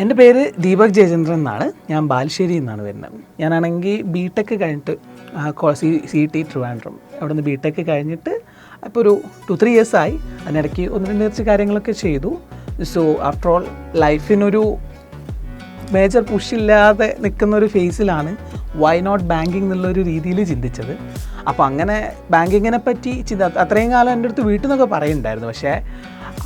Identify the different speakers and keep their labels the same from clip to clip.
Speaker 1: എന്റെ പേര് ദീപക് ജയചന്ദ്രൻ എന്നാണ്. ഞാൻ ബാലുശ്ശേരി എന്നാണ് വരുന്നത്. ഞാനാണെങ്കിൽ ബി ടെക് കഴിഞ്ഞിട്ട് സി സി ടി ട്രിവാൻഡ്രം. അവിടെ നിന്ന് ബി ടെക് കഴിഞ്ഞിട്ട് അപ്പോൾ ഒരു ടു ത്രീ ഇയേഴ്സ് ആയി. അതിനിടയ്ക്ക് ഒന്ന് രണ്ട് കുറച്ച് കാര്യങ്ങളൊക്കെ ചെയ്തു. സോ ആഫ്റ്റർ ഓൾ ലൈഫിനൊരു മേജർ പുഷില്ലാതെ നിൽക്കുന്ന ഒരു ഫേസിലാണ് വൈ നോട്ട് ബാങ്കിങ് എന്നുള്ളൊരു രീതിയിൽ ചിന്തിച്ചത്. അപ്പോൾ അങ്ങനെ ബാങ്കിങ്ങിനെ പറ്റി ചിന്ത അത്രയും കാലം എന്റെ അടുത്ത് വീട്ടിൽ നിന്നൊക്കെ പറയുന്നുണ്ടായിരുന്നു പക്ഷേ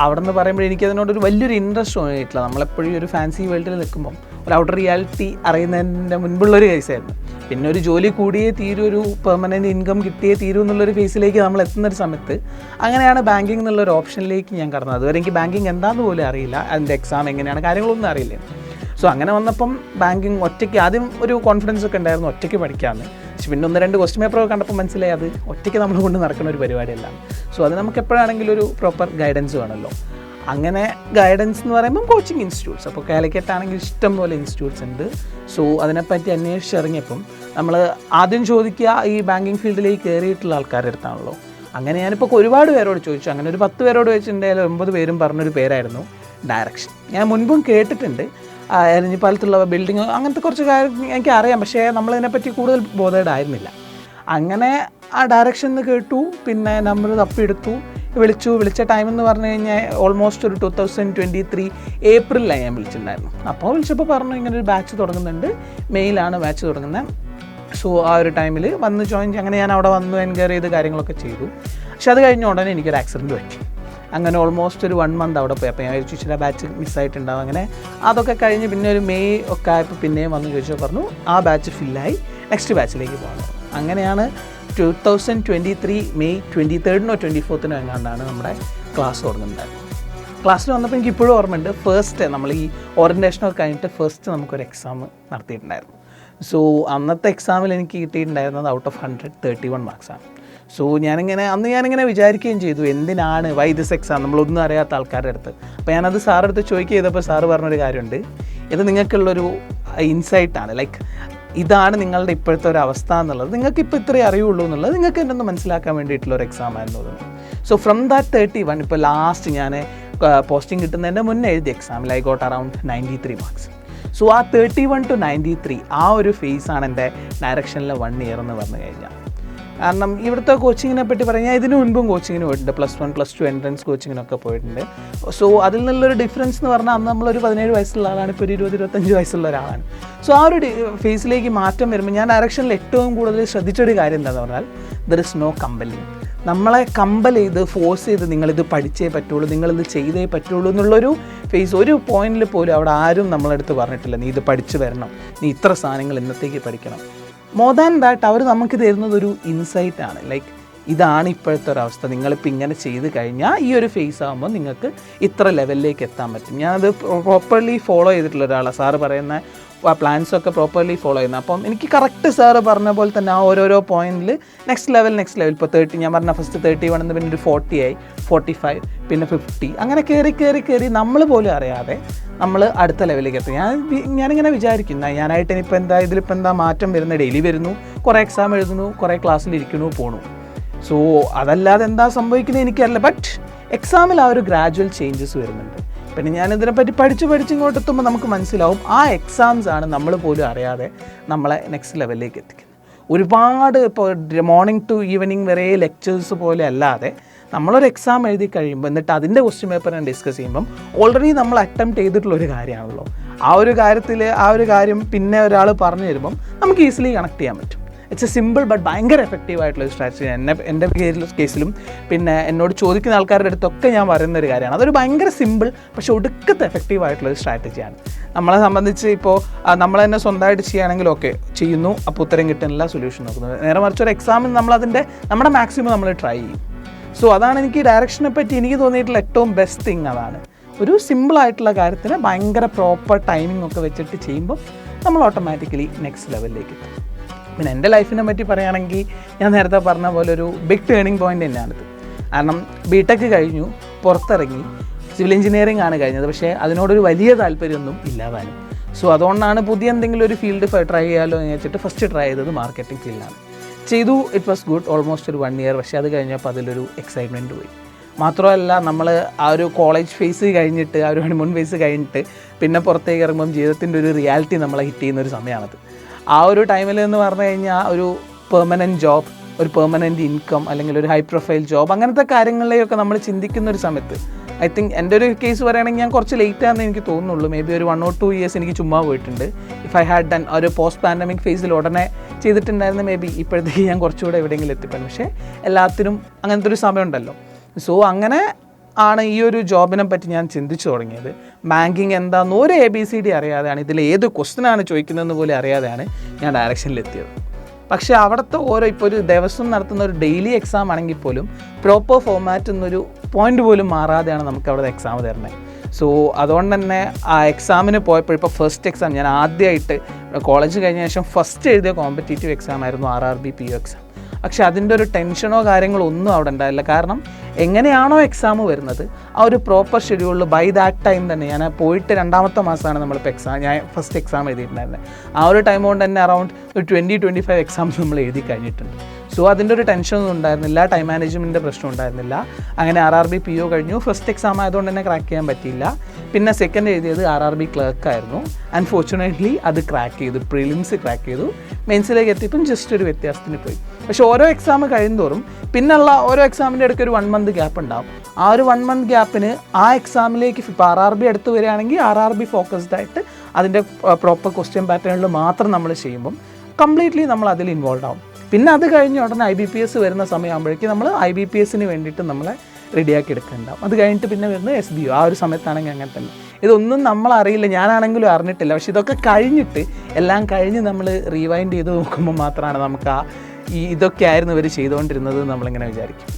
Speaker 1: അവിടെ നിന്ന് പറയുമ്പോൾ എനിക്ക് അതിനോടൊരു വലിയൊരു ഇൻട്രസ്റ്റ് തോന്നിയിട്ടില്ല. നമ്മളെപ്പോഴും ഒരു ഫാൻസി വേൾഡിൽ നിൽക്കുമ്പം ഒരു ഔട്ടർ റിയാലിറ്റി അറിയുന്നതിന്റെ മുൻപുള്ളൊരു കേസായിരുന്നു പിന്നെ ഒരു ജോലി കൂടിയേ തീരും ഒരു പെർമനന്റ് ഇൻകം കിട്ടിയേ തീരും എന്നുള്ളൊരു ഫേസിലേക്ക് നമ്മൾ എത്തുന്ന ഒരു സമയത്ത് അങ്ങനെയാണ് ബാങ്കിങ് എന്നുള്ളൊരു ഓപ്ഷനിലേക്ക് ഞാൻ കടന്നത്. അതുവരെ എനിക്ക് ബാങ്കിങ് എന്താണെന്ന് പോലും അറിയില്ല. അതിന്റെ എക്സാം എങ്ങനെയാണ് കാര്യങ്ങളൊന്നും അറിയില്ല. സോ അങ്ങനെ വന്നപ്പം ബാങ്കിങ് ഒറ്റയ്ക്ക് ആദ്യം ഒരു കോൺഫിഡൻസ് ഒക്കെ ഉണ്ടായിരുന്നു ഒറ്റയ്ക്ക് പഠിക്കാമെന്ന് പക്ഷെ പിന്നെ ഒന്ന് രണ്ട് ക്വസ്റ്റ്യൻ പേപ്പറൊക്കെ കണ്ടപ്പോൾ മനസ്സിലായി അത് ഒറ്റയ്ക്ക് നമ്മൾ കൊണ്ട് നടക്കുന്ന ഒരു പരിപാടിയല്ല. സോ അത് നമുക്ക് എപ്പോഴാണെങ്കിലും ഒരു പ്രോപ്പർ ഗൈഡൻസ് വേണമല്ലോ. അങ്ങനെ ഗൈഡൻസ് എന്ന് പറയുമ്പോൾ കോച്ചിങ് ഇൻസ്റ്റിറ്റ്യൂട്ട്സ് അപ്പോൾ കാലിക്കറ്റാണെങ്കിൽ ഇഷ്ടം പോലെ ഇൻസ്റ്റിറ്റ്യൂട്ട്സ് ഉണ്ട്. സോ അതിനെപ്പറ്റി അന്വേഷിച്ചിറങ്ങിയപ്പം നമ്മൾ ആദ്യം ചോദിക്കുക ഈ ബാങ്കിങ് ഫീൽഡിലേക്ക് കയറിയിട്ടുള്ള ആൾക്കാരുടെ അടുത്താണല്ലോ. അങ്ങനെ ഞാനിപ്പോൾ ഒരുപാട് പേരോട് ചോദിച്ചു. അങ്ങനെ ഒരു പത്ത് പേരോട് ചോദിച്ചിട്ടുണ്ടെങ്കിൽ ഒമ്പത് പേരും പറഞ്ഞൊരു പേരായിരുന്നു. ഡയറക്ഷൻ ഞാൻ മുൻപും കേട്ടിട്ടുണ്ട്. എരഞ്ഞിപ്പാലത്തുള്ള ബിൽഡിങ് അങ്ങനത്തെ കുറച്ച് കാര്യം എനിക്ക് അറിയാം. പക്ഷേ നമ്മളതിനെപ്പറ്റി കൂടുതൽ ബോധേഡായിരുന്നില്ല അങ്ങനെ ആ ഡയറക്ഷൻ എന്ന് കേട്ടു. പിന്നെ നമ്പർ തപ്പിയെടുത്തു. വിളിച്ചു. വിളിച്ച ടൈം എന്ന് പറഞ്ഞു കഴിഞ്ഞാൽ ഓൾമോസ്റ്റ് ഒരു ടു തൗസൻഡ് ട്വന്റി ത്രീ ഏപ്രിലാണ് ഞാൻ വിളിച്ചിട്ടുണ്ടായിരുന്നു. അപ്പോൾ വിളിച്ചപ്പോൾ പറഞ്ഞു ഇങ്ങനെ ഒരു ബാച്ച് തുടങ്ങുന്നുണ്ട് മെയിലാണ് ബാച്ച് തുടങ്ങുന്നത് സോ ആ ഒരു ടൈമിൽ വന്ന് ജോയിൻ അങ്ങനെ ഞാൻ അവിടെ വന്ന് എൻക്വയറി ചെയ്ത് കാര്യങ്ങളൊക്കെ ചെയ്തു. പക്ഷെ അത് കഴിഞ്ഞ ഉടനെ എനിക്കൊരു ആക്സിഡന്റ് പറ്റി. അങ്ങനെ ഓൾമോസ്റ്റ് ഒരു വൺ മന്ത് അവിടെ പോയി. അപ്പോൾ ഞാൻ ഒരു ചില ബാച്ച് മിസ്സായിട്ടുണ്ടാവും അങ്ങനെ. അതൊക്കെ കഴിഞ്ഞ് പിന്നെ ഒരു മെയ് ഒക്കെ ആയപ്പോൾ പിന്നെയും വന്ന് ചോദിച്ചാൽ പറഞ്ഞു ആ ബാച്ച് ഫില്ലായി നെക്സ്റ്റ് ബാച്ചിലേക്ക് പോകണം അങ്ങനെയാണ് two thousand twenty three May twenty തേർഡിനോ twenty ഫോർത്തിനോ എങ്ങാണ്ടാണ് നമ്മുടെ ക്ലാസ് തുടങ്ങുന്നത് ക്ലാസ്സിൽ വന്നപ്പോൾ എനിക്ക് ഇപ്പോഴും ഓർമ്മയുണ്ട്. ഫസ്റ്റ് നമ്മൾ ഈ ഓറിയന്റേഷനൊക്കെ കഴിഞ്ഞിട്ട് ഫസ്റ്റ് നമുക്കൊരു എക്സാം നടത്തിയിട്ടുണ്ടായിരുന്നു. സോ അന്നത്തെ എക്സാമിൽ എനിക്ക് കിട്ടിയിട്ടുണ്ടായിരുന്നത് out of hundred thirty one മാർക്സാണ് so ഞാനിങ്ങനെ അന്ന് ഞാനിങ്ങനെ വിചാരിക്കുകയും ചെയ്തു എന്തിനാണ് വൈ ദിസ് എക്സാം നമ്മളൊന്നും അറിയാത്ത ആൾക്കാരുടെ അടുത്ത്. അപ്പോൾ ഞാനത് സാറെടുത്ത് ചോദിക്കുക ചെയ്തപ്പോൾ സാറ് പറഞ്ഞൊരു കാര്യമുണ്ട്. ഇത് നിങ്ങൾക്കുള്ളൊരു ഇൻസൈറ്റാണ് ലൈക്ക് ഇതാണ് നിങ്ങളുടെ ഇപ്പോഴത്തെ ഒരു അവസ്ഥ എന്നുള്ളത്. നിങ്ങൾക്ക് ഇപ്പോൾ ഇത്രയേ അറിയുള്ളൂ എന്നുള്ളത് നിങ്ങൾക്ക് എന്നെ ഒന്ന് മനസ്സിലാക്കാൻ വേണ്ടിയിട്ടുള്ള ഒരു എക്സാം ആയിരുന്നു അത്. So from that thirty one ഇപ്പോൾ ലാസ്റ്റ് ഞാൻ പോസ്റ്റിംഗ് കിട്ടുന്നതിന്റെ മുന്നേ എഴുതിയ എക്സാമിൽ I got around ninety three marks so ആ thirty one to ninety three ആ ഒരു ഫേസ് ആണ് എന്റെ ഡയറക്ഷനിലെ വൺ ഇയർ എന്ന് പറഞ്ഞു കഴിഞ്ഞാൽ. കാരണം ഇവിടുത്തെ കോച്ചിങ്ങിനെ പറ്റി പറഞ്ഞാൽ ഇതിനു മുൻപും കോച്ചിങ്ങിന് പോയിട്ടുണ്ട്. Plus one plus two entrance കോച്ചിങ്ങിനൊക്കെ പോയിട്ടുണ്ട്. സോ അതിൽ നിന്നുള്ളൊരു ഡിഫറൻസ് എന്ന് പറഞ്ഞാൽ അന്ന് നമ്മളൊരു പതിനേഴ് വയസ്സുള്ള ആളാണ് ഇപ്പോൾ ഒരു ഇരുപത് ഇരുപത്തഞ്ച് വയസ്സുള്ള ഒരാളാണ്. സോ ആ ഒരു ഫേസിലേക്ക് മാറ്റം വരുമ്പോൾ ഞാൻ ഡയറക്ഷനിൽ ഏറ്റവും കൂടുതൽ ശ്രദ്ധിച്ചൊരു കാര്യം എന്താണെന്ന് പറഞ്ഞാൽ ദർ ഇസ് നോ കമ്പലിങ് നമ്മളെ കമ്പൽ ചെയ്ത് ഫോഴ്സ് ചെയ്ത് നിങ്ങളിത് പഠിച്ചേ പറ്റുള്ളൂ നിങ്ങളിത് ചെയ്തേ പറ്റുള്ളൂ എന്നുള്ളൊരു ഫേസ് ഒരു പോയിന്റിൽ പോലും അവിടെ ആരും നമ്മളെടുത്ത് പറഞ്ഞിട്ടില്ല. നീ ഇത് പഠിച്ചു വരണം. നീ ഇത്ര സാധനങ്ങൾ ഇന്നത്തേക്ക് പഠിക്കണം. മോർ ദാൻ ദാറ്റ് അവർ നമുക്ക് തരുന്നത് ഒരു ഇൻസൈറ്റ് ആണ്. ലൈക്ക് ഇതാണ് ഇപ്പോഴത്തെ ഒരവസ്ഥ നിങ്ങളിപ്പോൾ ഇങ്ങനെ ചെയ്ത് കഴിഞ്ഞാൽ ഈ ഒരു ഫേസ് ആകുമ്പോൾ നിങ്ങൾക്ക് ഇത്ര ലെവലിലേക്ക് എത്താൻ പറ്റും. ഞാനത് പ്രോപ്പർലി ഫോളോ ചെയ്തിട്ടുള്ള ഒരാളാണ് സാറ് പറയുന്ന പ്ലാൻസ് ഒക്കെ പ്രോപ്പർലി ഫോളോ ചെയ്യുന്നത്. അപ്പം എനിക്ക് കറക്റ്റ് സാറ് പറഞ്ഞ പോലെ തന്നെ ആ ഓരോരോ പോയിന്റിൽ നെക്സ്റ്റ് ലെവൽ നെക്സ്റ്റ് ലെവൽ ഇപ്പോൾ തേർട്ടി ഞാൻ പറഞ്ഞ ഫസ്റ്റ് തേർട്ടി വൺ പിന്നെ ഒരു ഫോർട്ടി ആയി ഫോർട്ടി ഫൈവ് പിന്നെ ഫിഫ്റ്റി അങ്ങനെ കയറി കയറി കയറി നമ്മൾ പോലും അറിയാതെ നമ്മൾ അടുത്ത ലെവലിലേക്ക് എത്തും. ഞാൻ ഞാനിങ്ങനെ വിചാരിക്കുന്ന ഞാനായിട്ട് ഇനിയിപ്പോൾ എന്താ ഇതിലിപ്പോൾ എന്താ മാറ്റം വരുന്ന ഡെയിലി വരുന്നു കുറേ എക്സാം എഴുതുന്നു കുറേ ക്ലാസ്സിൽ ഇരിക്കുന്നു പോണു. സോ അതല്ലാതെ എന്താ സംഭവിക്കുന്നത് എനിക്കറിയില്ല. ബട്ട് എക്സാമിൽ ആ ഒരു ഗ്രാജുവൽ ചേഞ്ചസ് വരുന്നുണ്ട്. പിന്നെ ഞാൻ ഇതിനെപ്പറ്റി പഠിച്ച് പഠിച്ച് ഇങ്ങോട്ട് എത്തുമ്പോൾ നമുക്ക് മനസ്സിലാവും ആ എക്സാംസ് ആണ് നമ്മൾ പോലും അറിയാതെ നമ്മളെ നെക്സ്റ്റ് ലെവലിലേക്ക് എത്തിക്കുന്നത്. ഒരുപാട് ഇപ്പോൾ മോർണിംഗ് ടു ഈവനിങ് വരെ ലെക്ചേഴ്സ് പോലെ അല്ലാതെ നമ്മളൊരു എക്സാം എഴുതി കഴിയുമ്പോൾ എന്നിട്ട് അതിന്റെ ക്വസ്റ്റ്യൻ പേപ്പർ ഞാൻ ഡിസ്കസ് ചെയ്യുമ്പം ഓൾറെഡി നമ്മൾ അറ്റംപ്റ്റ് ചെയ്തിട്ടുള്ള ഒരു കാര്യമാണല്ലോ. ആ ഒരു കാര്യത്തിൽ ആ ഒരു കാര്യം പിന്നെ ഒരാൾ പറഞ്ഞു തരുമ്പം നമുക്ക് ഈസിലി കണക്ട് ചെയ്യാൻ പറ്റും. ഇറ്റ്സ് എ സിമ്പിൾ ബട്ട് ഭയങ്കര എഫക്റ്റീവ് ആയിട്ടുള്ള ഒരു സ്ട്രാറ്റജി എന്നെ എന്റെ കേസിലും പിന്നെ എന്നോട് ചോദിക്കുന്ന ആൾക്കാരുടെ അടുത്തൊക്കെ ഞാൻ പറയുന്ന ഒരു കാര്യമാണ്. അതൊരു ഭയങ്കര സിമ്പിൾ പക്ഷെ ഒടുക്കത്തെ എഫക്റ്റീവ് ആയിട്ടുള്ള ഒരു സ്ട്രാറ്റജിയാണ് നമ്മളെ സംബന്ധിച്ച് ഇപ്പോൾ നമ്മൾ തന്നെ സ്വന്തമായിട്ട് ചെയ്യുകയാണെങ്കിൽ ഓക്കെ ചെയ്യുന്നു. അപ്പോൾ ഉത്തരം കിട്ടുന്നില്ല സൊല്യൂഷൻ നോക്കുന്നത് നേരെ മറിച്ച് ഒരു നമ്മൾ നമ്മളതിന്റെ നമ്മുടെ മാക്സിമം നമ്മൾ ട്രൈ ചെയ്യും. സോ അതാണ് എനിക്ക് ഡയറക്ഷനെ പറ്റി എനിക്ക് തോന്നിയിട്ടുള്ള ഏറ്റവും ബെസ്റ്റ് തിങ് അതാണ്. ഒരു സിമ്പിളായിട്ടുള്ള കാര്യത്തിന് ഭയങ്കര പ്രോപ്പർ ടൈമിംഗ് ഒക്കെ വെച്ചിട്ട് ചെയ്യുമ്പോൾ നമ്മൾ ഓട്ടോമാറ്റിക്കലി നെക്സ്റ്റ് ലെവലിലേക്ക് എത്തും. പിന്നെ എന്റെ ലൈഫിനെ പറ്റി പറയുകയാണെങ്കിൽ ഞാൻ നേരത്തെ പറഞ്ഞ പോലെ ഒരു ബിഗ് ടേണിംഗ് പോയിന്റ് തന്നെയാണിത് കാരണം ബി ടെക് കഴിഞ്ഞു പുറത്തിറങ്ങി സിവിൽ എഞ്ചിനീയറിംഗ് ആണ് കഴിഞ്ഞത്. പക്ഷേ അതിനോടൊരു വലിയ താല്പര്യമൊന്നും ഇല്ലാതാനും സോ അതുകൊണ്ടാണ് പുതിയ എന്തെങ്കിലും ഒരു ഫീൽഡ് ട്രൈ ചെയ്യാമല്ലോ എന്ന് വെച്ചിട്ട് ഫസ്റ്റ് ട്രൈ ചെയ്തത് മാർക്കറ്റിംഗ് ഫീൽഡാണ് ചെയ്തു ഇറ്റ് വാസ് ഗുഡ് ഓൾമോസ്റ്റ് ഒരു വൺ ഇയർ പക്ഷേ അത് കഴിഞ്ഞപ്പോൾ അതിലൊരു എക്സൈറ്റ്മെന്റ് പോയി. മാത്രമല്ല നമ്മൾ ആ ഒരു കോളേജ് ഫേസ് കഴിഞ്ഞിട്ട് ആ ഒരു ഹണിമൂൺ ഫേസ് കഴിഞ്ഞിട്ട് പിന്നെ പുറത്തേക്ക് ഇറങ്ങുമ്പം ജീവിതത്തിന്റെ ഒരു റിയാലിറ്റി നമ്മളെ ഹിറ്റ് ചെയ്യുന്ന ഒരു സമയമാണത്. ആ ഒരു ടൈമിൽ എന്ന് പറഞ്ഞു കഴിഞ്ഞാൽ ഒരു പെർമനന്റ് ജോബ് ഒരു പെർമനന്റ് ഇൻകം അല്ലെങ്കിൽ ഒരു ഹൈ പ്രൊഫൈൽ ജോബ് അങ്ങനത്തെ കാര്യങ്ങളിലേക്കൊക്കെ നമ്മൾ ചിന്തിക്കുന്ന ഒരു സമയത്ത്. ഐ തിങ്ക് എന്റെ ഒരു കേസ് പറയുകയാണെങ്കിൽ ഞാൻ കുറച്ച് ലേറ്റ് ആണെന്ന് എനിക്ക് തോന്നുന്നുള്ളൂ. മേ ബി ഒരു വൺ ഓർ ടു ഇയേഴ്സ് എനിക്ക് ചുമ്മാ പോയിട്ടുണ്ട്. ഇഫ് ഐ ഹാഡ് ഡൺ ഒരു പോസ്റ്റ് പാൻഡമിക് ഫേസിൽ ഉടനെ ചെയ്തിട്ടുണ്ടായിരുന്നു മേ ബി ഇപ്പോഴത്തേക്ക് ഞാൻ കുറച്ചുകൂടെ എവിടെയെങ്കിലും എത്തിപ്പെടും. പക്ഷേ എല്ലാത്തിനും അങ്ങനത്തെ ഒരു സമയമുണ്ടല്ലോ. സോ അങ്ങനെ ആണ് ഈ ഒരു ജോബിനെ പറ്റി ഞാൻ ചിന്തിച്ചു തുടങ്ങിയത്. ബാങ്കിങ് എന്താണെന്ന് ഒരു എ ബി സി ഡി അറിയാതെയാണ് ഇതിൽ ഏത് ക്വസ്റ്റിനാണ് ചോദിക്കുന്നതെന്ന് പോലും അറിയാതെയാണ് ഞാൻ ഡയറക്ഷനിലെത്തിയത് പക്ഷേ അവിടുത്തെ ഓരോ ഇപ്പോൾ ഒരു ദിവസം നടത്തുന്ന ഒരു ഡെയിലി എക്സാം ആണെങ്കിൽ പോലും പ്രോപ്പർ ഫോമാറ്റ് എന്നൊരു പോയിന്റ് പോലും മാറാതെയാണ് നമുക്ക് അവിടെ എക്സാം തരുന്നത്. സോ അതുകൊണ്ട് തന്നെ ആ എക്സാമിന് പോയപ്പോൾ ഇപ്പോൾ ഫസ്റ്റ് എക്സാം ഞാൻ ആദ്യമായിട്ട് കോളേജ് കഴിഞ്ഞ ശേഷം ഫസ്റ്റ് എഴുതിയ കോമ്പറ്റേറ്റീവ് എക്സാം ആയിരുന്നു R R B P U exam പക്ഷെ അതിന്റെ ഒരു ടെൻഷനോ കാര്യങ്ങളോ ഒന്നും അവിടെ ഉണ്ടായില്ല. കാരണം എങ്ങനെയാണോ എക്സാം വരുന്നത് ആ ഒരു പ്രോപ്പർ ഷെഡ്യൂളിൽ ബൈ ദാറ്റ് ടൈം തന്നെ ഞാൻ പോയിട്ട് രണ്ടാമത്തെ മാസമാണ് നമ്മളിപ്പോൾ എക്സാം ഞാൻ ഫസ്റ്റ് എക്സാം എഴുതിയിട്ടുണ്ടായിരുന്നത് ആ ഒരു ടൈം കൊണ്ട് തന്നെ അറൗണ്ട് ഒരു ട്വന്റി ട്വന്റി ഫൈവ് എക്സാംസ് നമ്മൾ എഴുതി കഴിഞ്ഞിട്ടുണ്ട്. സോ അതിന്റെ ഒരു ടെൻഷനൊന്നും ഉണ്ടായിരുന്നില്ല ടൈം മാനേജ്മെന്റിന്റെ പ്രശ്നം ഉണ്ടായിരുന്നില്ല. അങ്ങനെ R R B P O കഴിഞ്ഞു. ഫസ്റ്റ് എക്സാം ആയതുകൊണ്ട് തന്നെ ക്രാക്ക് ചെയ്യാൻ പറ്റിയില്ല. പിന്നെ സെക്കൻഡ് എഴുതിയത് ആർ ആർ ബി ക്ലർക്കായിരുന്നു അൺഫോർച്ചുനേറ്റ്ലി അത് ക്രാക്ക് ചെയ്തു. പ്രിലിംസ് ക്രാക്ക് ചെയ്തു. മെയിൻസിലേക്ക് എത്തിയപ്പം ജസ്റ്റ് ഒരു വ്യത്യാസത്തിന് പോയി. പക്ഷേ ഓരോ എക്സാം കഴിയുന്തോറും പിന്നുള്ള ഓരോ എക്സാമിന്റെ ഇടയ്ക്ക് ഒരു വൺ മന്ത് ഗ്യാപ്പ് ഉണ്ടാവും. ആ ഒരു വൺ മന്ത് ഗ്യാപ്പിന് ആ എക്സാമിലേക്ക് ഇപ്പോൾ ആർ ആർ ബി അടുത്ത് വരികയാണെങ്കിൽ ആർ ആർ ബി ഫോക്കസ്ഡ് ആയിട്ട് അതിന്റെ പ്രോപ്പർ ക്വസ്റ്റ്യൻ പാറ്റേണിൽ മാത്രം നമ്മൾ ചെയ്യുമ്പം കംപ്ലീറ്റ്ലി നമ്മൾ അതിൽ ഇൻവോൾവ് ആവും. പിന്നെ അത് കഴിഞ്ഞ ഉടനെ ഐ ബി പി എസ് വരുന്ന സമയമാകുമ്പോഴേക്കും നമ്മൾ ഐ ബി പി എസിന് വേണ്ടിയിട്ട് നമ്മളെ റെഡിയാക്കി എടുക്കുന്നുണ്ടാവും അത് കഴിഞ്ഞിട്ട് പിന്നെ വരുന്നത് എസ് ബി ഒ ആ ഒരു സമയത്താണെങ്കിൽ അങ്ങനെ തന്നെ. ഇതൊന്നും നമ്മൾ അറിയില്ല. ഞാനാണെങ്കിലും അറിഞ്ഞിട്ടില്ല. പക്ഷെ ഇതൊക്കെ കഴിഞ്ഞിട്ട് എല്ലാം കഴിഞ്ഞ് നമ്മൾ റീവൈൻഡ് ചെയ്ത് നോക്കുമ്പോൾ മാത്രമാണ് നമുക്ക് ആ ഈ ഇതൊക്കെ ആയിരുന്നു ഇവർ ചെയ്തുകൊണ്ടിരുന്നത് നമ്മളിങ്ങനെ വിചാരിക്കും.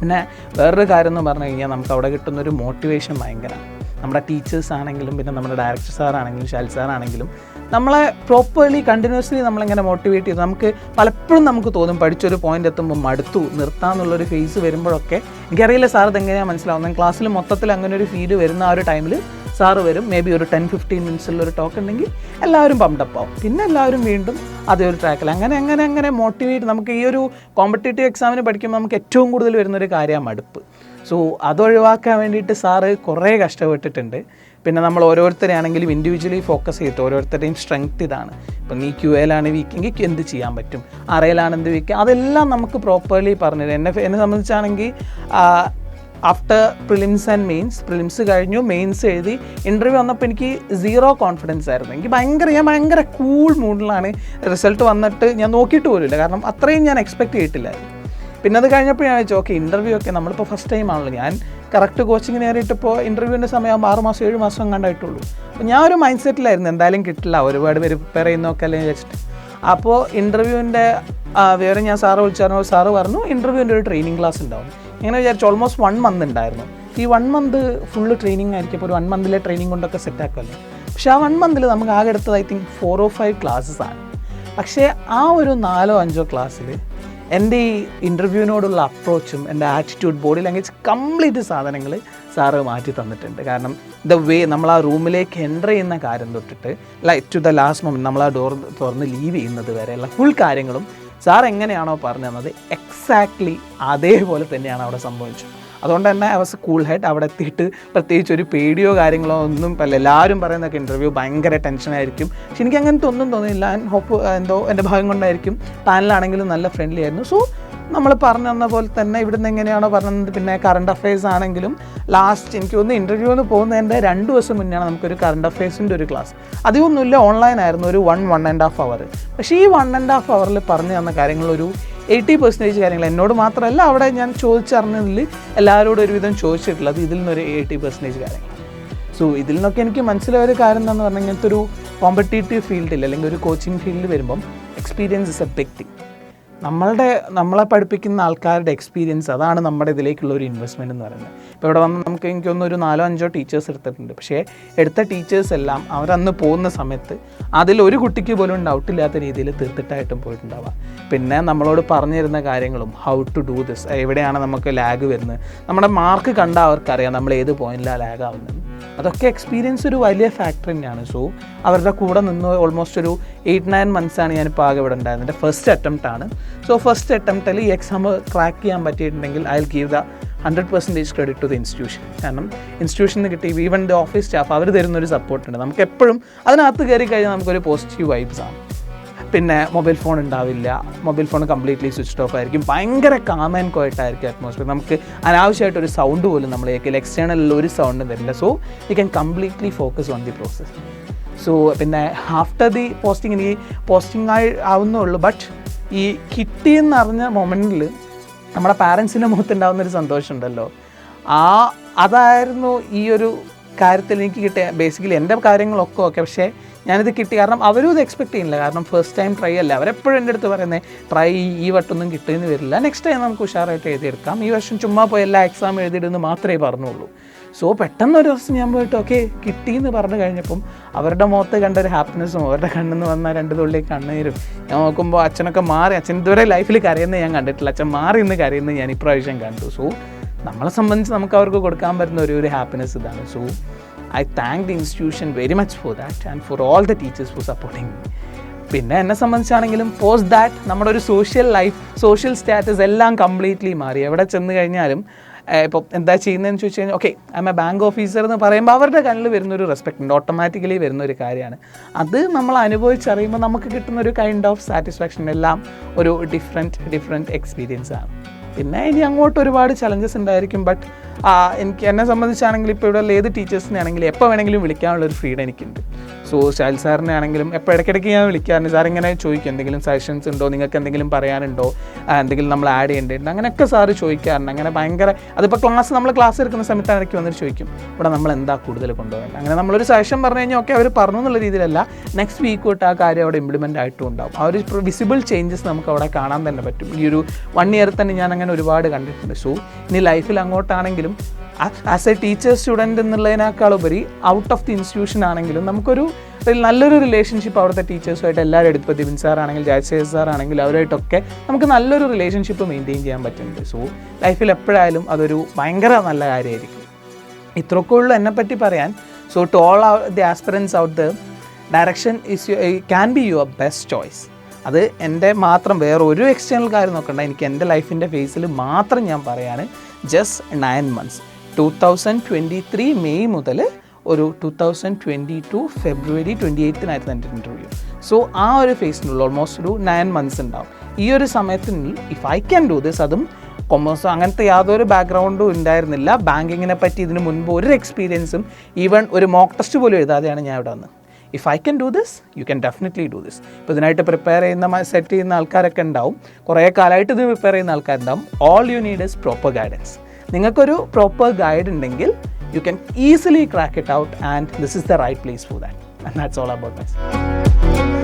Speaker 1: പിന്നെ വേറൊരു കാര്യം എന്ന് പറഞ്ഞു കഴിഞ്ഞാൽ നമുക്ക് അവിടെ കിട്ടുന്ന ഒരു മോട്ടിവേഷൻ ഭയങ്കരമാണ്. നമ്മുടെ ടീച്ചേഴ്സ് ആണെങ്കിലും പിന്നെ നമ്മുടെ ഡയറക്ടർ സാറാണെങ്കിലും ഷാൽ സാറാണെങ്കിലും നമ്മളെ പ്രോപ്പർലി കണ്ടിന്യൂസ്ലി നമ്മളിങ്ങനെ മോട്ടിവേറ്റ് ചെയ്തു. നമുക്ക് പലപ്പോഴും നമുക്ക് തോന്നും പഠിച്ചൊരു പോയിന്റ് എത്തുമ്പോൾ മടുത്തു നിർത്താമെന്നുള്ളൊരു ഫേസ് വരുമ്പോഴൊക്കെ എനിക്കറിയില്ല സാർ ഇതെങ്ങനെയാണ് മനസ്സിലാവുന്നത്. ക്ലാസ്സിൽ മൊത്തത്തിൽ അങ്ങനെ ഒരു ഫീൽ വരുന്ന ആ ഒരു ടൈമിൽ സാറ് വരും. മേ ബി ഒരു ടെൻ ഫിഫ്റ്റീൻ മിനിറ്റ്സിലൊരു ടോക്ക് ഉണ്ടെങ്കിൽ എല്ലാവരും പമ്പഡപ്പ് ആവും. പിന്നെ എല്ലാവരും വീണ്ടും അതേ ഒരു ട്രാക്കിൽ അങ്ങനെ അങ്ങനെ അങ്ങനെ മോട്ടിവേറ്റ് നമുക്ക് ഈ ഒരു കോമ്പറ്റേറ്റീവ് എക്സാമിന് പഠിക്കുമ്പോൾ നമുക്ക് ഏറ്റവും കൂടുതൽ വരുന്നൊരു കാര്യമാണ് മടുപ്പ്. സോ അതൊഴിവാക്കാൻ വേണ്ടിയിട്ട് സാറ് കുറേ കഷ്ടപ്പെട്ടിട്ടുണ്ട്. പിന്നെ നമ്മൾ ഓരോരുത്തരെ ആണെങ്കിലും ഇൻഡിവിജ്വലി ഫോക്കസ് ചെയ്തിട്ട് ഓരോരുത്തരുടെയും സ്ട്രെങ്ത് ഇതാണ്. ഇപ്പം നീ ക്യു എയിലാണ് വീക്കെങ്കിൽ എന്ത് ചെയ്യാൻ പറ്റും? അറയിലാണ് എന്ത് വീക്ക് അതെല്ലാം നമുക്ക് പ്രോപ്പർലി പറഞ്ഞുതരും. എന്നെ എന്നെ സംബന്ധിച്ചാണെങ്കിൽ after prelims and mains prelims കഴിഞ്ഞു മെയിൻസ് എഴുതി ഇന്റർവ്യൂ വന്നപ്പോൾ എനിക്ക് സീറോ കോൺഫിഡൻസ് ആയിരുന്നു. എനിക്ക് ഭയങ്കര ഞാൻ ഭയങ്കര കൂൾ മൂഡിലാണ് റിസൾട്ട് വന്നിട്ട് ഞാൻ നോക്കിയിട്ട് പോലുമില്ല. കാരണം അത്രയും ഞാൻ എക്സ്പെക്ട് ചെയ്തിട്ടില്ലായിരുന്നു. പിന്നെ അത് കഴിഞ്ഞപ്പോൾ ഞാൻ വെച്ചു ഓക്കെ ഇന്റർവ്യൂ ഒക്കെ നമ്മളിപ്പോൾ ഫസ്റ്റ് ടൈം ആണല്ലോ. ഞാൻ കറക്റ്റ് കോച്ചിങ്ങിന് കയറിയിട്ടിപ്പോൾ ഇന്റർവ്യൂവിന്റെ സമയം ആറ് മാസം ഏഴ് മാസം കണ്ടായിട്ടുള്ളൂ അപ്പോൾ ഞാൻ ഒരു മൈൻഡ് സെറ്റിലായിരുന്നു എന്തായാലും കിട്ടില്ല. ഒരുപാട് പേര് പ്രിപ്പയർ ചെയ്യുന്നൊക്കെ അല്ലെങ്കിൽ വെച്ചിട്ട് അപ്പോൾ ഇന്റർവ്യൂവിന്റെ വിവരം ഞാൻ സാറ് വിളിച്ചായിരുന്നു സാറ് പറഞ്ഞു ഇന്റർവ്യൂവിന്റെ ഒരു ട്രെയിനിങ് ക്ലാസ് ഉണ്ടാവും. ഇങ്ങനെ വിചാരിച്ചു ഓൾമോസ്റ്റ് വൺ മന്ത് ഉണ്ടായിരുന്നു. ഈ വൺ മന്ത് ഫുള്ള് ട്രെയിനിങ് ആയിരിക്കും അപ്പോൾ ഒരു വൺ മന്തിലെ ട്രെയിനിങ് കൊണ്ടൊക്കെ സെറ്റ് ആക്കുമല്ലോ പക്ഷേ ആ വൺ മന്തിൽ നമുക്ക് ആകെ എടുത്തത് I think four or five classes ആണ്. പക്ഷേ ആ ഒരു നാലോ അഞ്ചോ ക്ലാസ്സിൽ എന്റെ ഈ ഇന്റർവ്യൂവിനോടുള്ള അപ്രോച്ചും എന്റെ ആറ്റിറ്റ്യൂഡ് ബോഡി ലാംഗ്വേജ് കംപ്ലീറ്റ് സാധനങ്ങൾ സാറ് മാറ്റി തന്നിട്ടുണ്ട്. കാരണം ദ വേ നമ്മൾ ആ റൂമിലേക്ക് എന്റർ ചെയ്യുന്ന കാര്യം തൊട്ടിട്ട് like to the last moment നമ്മൾ ആ ഡോർ തുറന്ന് ലീവ് ചെയ്യുന്നത് വരെയുള്ള ഫുൾ കാര്യങ്ങളും സാർ എങ്ങനെയാണോ പറഞ്ഞു തന്നത് എക്സാക്ട്ലി അതേപോലെ തന്നെയാണ് അവിടെ സംഭവിച്ചത്. അതുകൊണ്ട് തന്നെ ഐ വാസ് കൂൾ ഹെഡ് അവിടെ എത്തിയിട്ട് പ്രത്യേകിച്ച് ഒരു പേടിയോ കാര്യങ്ങളോ ഒന്നും അല്ല. എല്ലാവരും പറയുന്നതൊക്കെ ഇന്റർവ്യൂ ഭയങ്കര ടെൻഷനായിരിക്കും പക്ഷെ എനിക്ക് അങ്ങനത്തെ ഒന്നും തോന്നിയില്ല. ആൻഡ് ഹോപ്പ് എന്തോ എന്റെ ഭാഗം കൊണ്ടായിരിക്കും. പാനലാണെങ്കിലും നല്ല ഫ്രണ്ട്ലി ആയിരുന്നു. സോ നമ്മൾ പറഞ്ഞു തന്ന പോലെ തന്നെ ഇവിടുന്ന് എങ്ങനെയാണോ പറഞ്ഞത് പിന്നെ കറണ്ട് അഫയേഴ്സ് ആണെങ്കിലും ലാസ്റ്റ് എനിക്ക് ഒന്ന് ഇന്റർവ്യൂവിന് പോകുന്നതിന്റെ രണ്ട് ദിവസം മുന്നെയാണ് നമുക്കൊരു കറണ്ട് അഫയേഴ്സിന്റെ ഒരു ക്ലാസ് അധികമൊന്നുമില്ല ഓൺലൈൻ ആയിരുന്നു. ഒരു one one and half hour പക്ഷേ ഈ വൺ ആൻഡ് ഹാഫ് അവറിൽ പറഞ്ഞു തന്ന കാര്യങ്ങളൊരു എയ്റ്റി പെർസെന്റേജ് കാര്യങ്ങൾ. എന്നോട് മാത്രമല്ല അവിടെ ഞാൻ ചോദിച്ചറിഞ്ഞതിൽ എല്ലാവരോടും ഒരുവിധം ചോദിച്ചിട്ടുള്ളത് ഇതിൽ നിന്നൊരു എയ്റ്റി പെർസെന്റേജ് കാര്യങ്ങൾ. സോ ഇതിൽ നിന്നൊക്കെ എനിക്ക് മനസ്സിലായ ഒരു കാര്യം എന്താണെന്ന് പറഞ്ഞാൽ ഇങ്ങനത്തെ ഒരു കോമ്പറ്റേറ്റീവ് ഫീൽഡിൽ അല്ലെങ്കിൽ ഒരു കോച്ചിങ് ഫീൽഡിൽ വരുമ്പം experience is a big thing നമ്മളുടെ നമ്മളെ പഠിപ്പിക്കുന്ന ആൾക്കാരുടെ എക്സ്പീരിയൻസ് അതാണ് നമ്മുടെ ഇതിലേക്കുള്ള ഒരു ഇൻവെസ്റ്റ്മെന്റ് എന്ന് പറയുന്നത്. ഇപ്പോൾ ഇവിടെ വന്ന് നമുക്ക് എനിക്കൊന്ന് ഒരു നാലോ അഞ്ചോ ടീച്ചേഴ്സ് എടുത്തിട്ടുണ്ട്. പക്ഷേ എടുത്ത ടീച്ചേഴ്സ് എല്ലാം അവരന്ന് പോകുന്ന സമയത്ത് അതിൽ ഒരു കുട്ടിക്ക് പോലും ഡൗട്ട് ഇല്ലാത്ത രീതിയിൽ തീർത്തിട്ടായിട്ടും പോയിട്ടുണ്ടാവുക പിന്നെ നമ്മളോട് പറഞ്ഞിരുന്ന കാര്യങ്ങളും ഹൗ ടു ഡൂ ദിസ് എവിടെയാണ് നമുക്ക് ലാഗ് വരുന്നത്? നമ്മുടെ മാർക്ക് കണ്ടാൽ അവർക്കറിയാം നമ്മൾ ഏത് പോയിന്റിലാണ് ലാഗ് ആവുന്നത്. അതൊക്കെ എക്സ്പീരിയൻസ് ഒരു വലിയ ഫാക്ടർ തന്നെയാണ്. സോ അവരുടെ കൂടെ നിന്ന് ഓൾമോസ്റ്റ് ഒരു എയ്റ്റ് നയൻ മന്ത്സാണ് ഞാനിപ്പോൾ ആകെ ഇവിടെ ഉണ്ടായിരുന്നത്. എന്റെ ഫസ്റ്റ് അറ്റംപ്റ്റ് ആണ്. സോ ഫസ്റ്റ് അറ്റംപ്റ്റിൽ ഈ എക്സാം ക്രാക്ക് ചെയ്യാൻ പറ്റിയിട്ടുണ്ടെങ്കിൽ I will give the hundred percentage credit to the institution കാരണം ഇൻസ്റ്റിറ്റ്യൂഷൻ നിന്ന് കിട്ടി ഈവൻ ദ ഓഫീസ് സ്റ്റാഫ് അവർ തരുന്നൊരു സപ്പോർട്ടുണ്ട് നമുക്ക് എപ്പോഴും അതിനകത്ത് കയറി കഴിഞ്ഞാൽ നമുക്കൊരു പോസിറ്റീവ് വൈബ്സ് ആണ്. പിന്നെ മൊബൈൽ ഫോൺ ഉണ്ടാവില്ല. Mobile phone completely switch off ആയിരിക്കും. ഭയങ്കര കാം ആൻഡ് ക്വയറ്റായിരിക്കും അറ്റ്മോസ്ഫിയർ നമുക്ക് അനാവശ്യമായിട്ട് ഒരു സൗണ്ട് പോലും നമ്മൾ കേൾക്കില്ല എക്സ്റ്റേണലിൽ ഒരു സൗണ്ടും വരില്ല so you can completely focus on the process so പിന്നെ ആഫ്റ്റർ ദി പോസ്റ്റിംഗ് എനിക്ക് പോസ്റ്റിംഗ് ആയി ആവുന്നുള്ളൂ. ബട്ട് ഈ കിട്ടിയെന്ന് അറിഞ്ഞ മൊമെന്റിൽ നമ്മുടെ പാരൻസിന്റെ മുഖത്തുണ്ടാകുന്ന ഒരു സന്തോഷമുണ്ടല്ലോ. ആ അതായിരുന്നു ഈ ഒരു കാര്യത്തിൽ എനിക്ക് കിട്ടിയ ബേസിക്കലി എന്റെ കാര്യങ്ങളൊക്കെ ഓക്കെ പക്ഷേ ഞാനിത് കിട്ടി. കാരണം അവരും ഇത് എക്സ്പെക്ട് ചെയ്യുന്നില്ല. കാരണം ഫസ്റ്റ് ടൈം ട്രൈ അല്ല? അവരെപ്പോഴും എന്റെ അടുത്ത് പറയുന്നത് ട്രൈ ഈ വട്ടൊന്നും കിട്ടുമെന്ന് വരില്ല. നെക്സ്റ്റ് ടൈം നമുക്ക് ഉഷാറായിട്ട് എഴുതിയെടുക്കാം. ഈ വർഷം ചുമ്മാ പോയി എല്ലാ എക്സാം എഴുതിയിടുന്നു മാത്രമേ പറഞ്ഞുള്ളൂ. സോ പെട്ടെന്ന് ഒരു ദിവസം ഞാൻ പോയിട്ട് ഓക്കെ കിട്ടി എന്ന് പറഞ്ഞു കഴിഞ്ഞപ്പം അവരുടെ മുഖത്ത് കണ്ട ഒരു ഹാപ്പിനെസ്സും അവരുടെ കണ്ണിൽ വന്ന രണ്ട് തുള്ളി കണ്ണീരും ഞാൻ നോക്കുമ്പോൾ അച്ഛനൊക്കെ മാറി അച്ഛൻ ഇതുവരെ ലൈഫിൽ കരയുന്നത് ഞാൻ കണ്ടിട്ടില്ല. അച്ഛൻ മാറി എന്ന് കരയുന്നത് ഞാൻ ഇപ്രാവശ്യം കണ്ടു. സോ നമ്മളെ സംബന്ധിച്ച് നമുക്ക് അവർക്ക് കൊടുക്കാൻ പറ്റുന്ന ഒരു ഒരു ഹാപ്പിനെസ് ഇതാണ്. So I thank the institution very much for that and for all the teachers for supporting പിന്നെ എന്നെ സംബന്ധിച്ചാണെങ്കിലും പോസ്റ്റ് ദാറ്റ് നമ്മുടെ ഒരു സോഷ്യൽ ലൈഫ് സോഷ്യൽ സ്റ്റാറ്റസ് എല്ലാം കംപ്ലീറ്റ്ലി മാറി. എവിടെ ചെന്ന് കഴിഞ്ഞാലും ഇപ്പോൾ എന്താ ചെയ്യുന്നതെന്ന് ചോദിച്ചു കഴിഞ്ഞാൽ okay I am a bank officer എന്ന് പറയുമ്പോൾ അവരുടെ കണ്ണിൽ വരുന്നൊരു റെസ്പെക്റ്റ് ഉണ്ട്. ഓട്ടോമാറ്റിക്കലി വരുന്നൊരു കാര്യമാണ്. അത് നമ്മൾ അനുഭവിച്ചറിയുമ്പോൾ നമുക്ക് കിട്ടുന്ന ഒരു കൈൻഡ് ഓഫ് സാറ്റിസ്ഫാക്ഷൻ എല്ലാം ഒരു ഡിഫറെന്റ് ഡിഫറെന്റ് എക്സ്പീരിയൻസ് ആണ്. പിന്നെ ഇനി അങ്ങോട്ട് ഒരുപാട് ചലഞ്ചസ് ഉണ്ടായിരിക്കും. ബട്ട് എനിക്ക് എന്നെ സംബന്ധിച്ചാണെങ്കിൽ ഇപ്പോൾ ഇവിടെ ഏത് ടീച്ചേഴ്സിനെ ആണെങ്കിലും എപ്പോൾ വേണമെങ്കിലും വിളിക്കാനുള്ള ഒരു ഫ്രീഡം എനിക്കുണ്ട്. സോ ശാൽ സാറിനെ ആണെങ്കിലും എപ്പോൾ ഇടയ്ക്കിടയ്ക്ക് ഞാൻ വിളിക്കാറുണ്ട്. സാർ ഇങ്ങനെ ചോദിക്കും എന്തെങ്കിലും സജഷൻസ് ഉണ്ടോ? നിങ്ങൾക്ക് എന്തെങ്കിലും പറയാനുണ്ടോ? എന്തെങ്കിലും നമ്മൾ ആഡ് ചെയ്യേണ്ടതുണ്ട്? അങ്ങനെയൊക്കെ സാറ് ചോദിക്കാറുണ്ട്. അങ്ങനെ ഭയങ്കര അതിപ്പോൾ ക്ലാസ് നമ്മൾ ക്ലാസ് എടുക്കുന്ന സമയത്താണ് ഇടയ്ക്ക് വന്നിട്ട് ചോദിക്കും ഇവിടെ നമ്മൾ എന്താ കൂടുതൽ കൊണ്ടുപോകേണ്ടത്? അങ്ങനെ നമ്മളൊരു സജഷൻ പറഞ്ഞു കഴിഞ്ഞാൽ ഓക്കെ അവർ പറഞ്ഞു എന്നുള്ള രീതിയിലല്ല. നെക്സ്റ്റ് വീക്ക് തൊട്ട് ആ കാര്യം അവിടെ ഇംപ്ലിമെന്റ് ആയിട്ടും ഉണ്ടാവും. ആ ഒരു വിസിബിൾ ചേഞ്ചസ് നമുക്ക് അവിടെ കാണാൻ തന്നെ പറ്റും. ഈ ഒരു വൺ ഇയർ തന്നെ ഞാൻ അങ്ങനെ ഒരുപാട് കണ്ടിട്ടുണ്ട്. സോ ഇനി ലൈഫിൽ അങ്ങോട്ടാണെങ്കിലും ആസ് എ ടീച്ചർ സ്റ്റുഡന്റ് എന്നുള്ളതിനേക്കാൾ ഉപരി ഔട്ട് ഓഫ് ദി ഇൻസ്റ്റിറ്റ്യൂഷൻ ആണെങ്കിലും നമുക്കൊരു നല്ലൊരു റിലേഷൻഷിപ്പ് അവിടുത്തെ ടീച്ചേഴ്സുമായിട്ട് എല്ലാവരും എടുത്ത് ദിവിൻ സാർ ആണെങ്കിൽ ജയശേഖർ സാർ ആണെങ്കിൽ അവരായിട്ടൊക്കെ നമുക്ക് നല്ലൊരു റിലേഷൻഷിപ്പ് മെയിന്റെയിൻ ചെയ്യാൻ പറ്റുന്നുണ്ട്. സോ ലൈഫിൽ എപ്പോഴായാലും അതൊരു ഭയങ്കര നല്ല കാര്യമായിരിക്കും. ഇത്രയൊക്കെ ഉള്ളൂ എന്നെപ്പറ്റി പറയാൻ. So to all the aspirants out the direction is can be your best choice അത് എന്റെ മാത്രം വേറെ ഒരു എക്സ്റ്റേണൽ കാര്യം നോക്കണ്ട. എനിക്ക് എന്റെ ലൈഫിന്റെ ഫേസിൽ മാത്രം ഞാൻ പറയാണ്. Just nine months two thousand twenty three May മുതൽ ഒരു two thousand twenty two February twenty എയ്ത്തിനായിരുന്നു എന്റെ ഇന്റർവ്യൂ സോ ആ ഒരു ഫേസിനുള്ള ഓൾമോസ്റ്റ് ഒരു നയൻ മന്ത്സ് ഉണ്ടാവും. ഈ ഒരു സമയത്തിനുള്ളിൽ if I can do this അതും കൊമേഴ്സ് അങ്ങനത്തെ യാതൊരു ബാക്ക്ഗ്രൗണ്ടും ഉണ്ടായിരുന്നില്ല. ബാങ്കിങ്ങിനെ പറ്റി ഇതിന് മുൻപ് ഒരു എക്സ്പീരിയൻസും ഈവൺ ഒരു മോക്ക് ടെസ്റ്റ് പോലും എഴുതാതെയാണ് ഞാൻ ഇവിടെ വന്നത്. If I can do this you can definitely do this ഇപ്പോൾ ഇതിനായിട്ട് പ്രിപ്പയർ ചെയ്യുന്ന സെറ്റ് ചെയ്യുന്ന ആൾക്കാരൊക്കെ ഉണ്ടാവും. കുറേ കാലമായിട്ട് ഇത് പ്രിപ്പയർ ചെയ്യുന്ന ആൾക്കാരുണ്ടാവും. All you need is proper guidance നിങ്ങൾക്കൊരു പ്രോപ്പർ ഗൈഡ് ഉണ്ടെങ്കിൽ you can easily crack it out and this is the right place for that and that's all about my